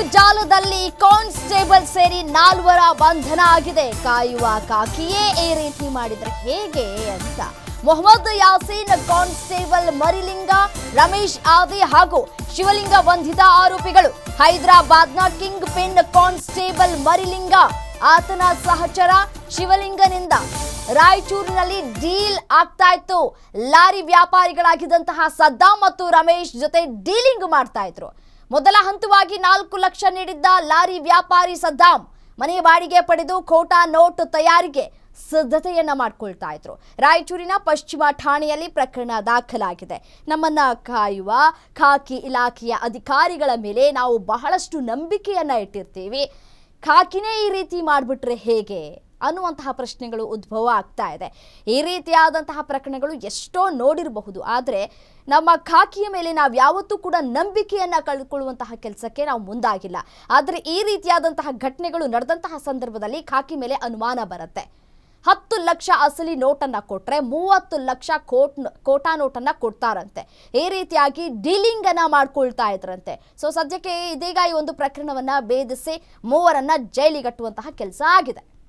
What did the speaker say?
ಜಾಲದಲ್ಲಿ ಕಾನ್ಸ್ಟೇಬಲ್ ಸೇರಿ ನಾಲ್ವರ ಬಂಧನ ಆಗಿದೆ. ಕಾಯುವ ಕಾಕಿಯೇ ಈ ರೀತಿ ಮಾಡಿದ್ರೆ ಹೇಗೆ ಅಂತ. ಮೊಹಮ್ಮದ್ ಯಾಸೀನ್, ಕಾನ್ಸ್ಟೇಬಲ್ ಮರಿಲಿಂಗ, ರಮೇಶ್ ಆದಿ ಹಾಗೂ ಶಿವಲಿಂಗ ಬಂಧಿತ ಆರೋಪಿಗಳು. ಹೈದರಾಬಾದ್ನ ಕಿಂಗ್ ಪಿನ್ ಕಾನ್ಸ್ಟೇಬಲ್ ಮರಿಲಿಂಗ, ಆತನ ಸಹಚರ ಶಿವಲಿಂಗನಿಂದ. ರಾಯಚೂರಿನಲ್ಲಿ ಡೀಲ್ ಆಗ್ತಾ ಇತ್ತು. ಲಾರಿ ವ್ಯಾಪಾರಿಗಳಾಗಿದ್ದಂತಹ ಸದ್ದಾ ಮತ್ತು ರಮೇಶ್ ಜೊತೆ ಡೀಲಿಂಗ್ ಮಾಡ್ತಾ ಇದ್ರು. ಮೊದಲ ಹಂತವಾಗಿ ನಾಲ್ಕು ಲಕ್ಷ ನೀಡಿದ್ದ ಲಾರಿ ವ್ಯಾಪಾರಿ ಸದ್ದಾಂ ಮನೆ ಬಾಡಿಗೆ ಪಡೆದು ಖೋಟಾ ನೋಟ್ ತಯಾರಿಗೆ ಸಿದ್ಧತೆಯನ್ನ ಮಾಡ್ಕೊಳ್ತಾ ಇದ್ರು. ರಾಯಚೂರಿನ ಪಶ್ಚಿಮ ಠಾಣೆಯಲ್ಲಿ ಪ್ರಕರಣ ದಾಖಲಾಗಿದೆ. ನಮ್ಮನ್ನ ಕಾಯುವ ಖಾಕಿ ಇಲಾಖೆಯ ಅಧಿಕಾರಿಗಳ ಮೇಲೆ ನಾವು ಬಹಳಷ್ಟು ನಂಬಿಕೆಯನ್ನ ಇಟ್ಟಿರ್ತೀವಿ. ಖಾಕಿನೇ ಈ ರೀತಿ ಮಾಡಿಬಿಟ್ರೆ ಹೇಗೆ? ಅನ್ನುವಂತಹ ಪ್ರಶ್ನೆಗಳು ಉದ್ಭವ ಆಗ್ತಾ ಇದೆ. ಈ ರೀತಿಯಾದಂತಹ ಪ್ರಕರಣಗಳು ಎಷ್ಟೋ ನೋಡಿರಬಹುದು. ಆದರೆ ನಮ್ಮ ಖಾಕಿಯ ಮೇಲೆ ನಾವು ಯಾವತ್ತೂ ಕೂಡ ನಂಬಿಕೆಯನ್ನು ಕಳೆದುಕೊಳ್ಳುವಂತಹ ಕೆಲಸಕ್ಕೆ ನಾವು ಮುಂದಾಗಿಲ್ಲ. ಆದರೆ ಈ ರೀತಿಯಾದಂತಹ ಘಟನೆಗಳು ನಡೆದಂತಹ ಸಂದರ್ಭದಲ್ಲಿ ಖಾಕಿ ಮೇಲೆ ಅನುಮಾನ ಬರುತ್ತೆ. ಹತ್ತು ಲಕ್ಷ ಅಸಲಿ ನೋಟನ್ನು ಕೊಟ್ಟರೆ ಮೂವತ್ತು ಲಕ್ಷ ಕೋಟ್ ಕೋಟಾ ನೋಟನ್ನು ಕೊಡ್ತಾರಂತೆ. ಈ ರೀತಿಯಾಗಿ ಡೀಲಿಂಗನ್ನು ಮಾಡ್ಕೊಳ್ತಾ ಇದ್ರಂತೆ. ಸೊ ಸದ್ಯಕ್ಕೆ ಇದೀಗ ಈ ಒಂದು ಪ್ರಕರಣವನ್ನು ಭೇದಿಸಿ ಮೂವರನ್ನು ಜೈಲಿಗಟ್ಟುವಂತಹ ಕೆಲಸ ಆಗಿದೆ.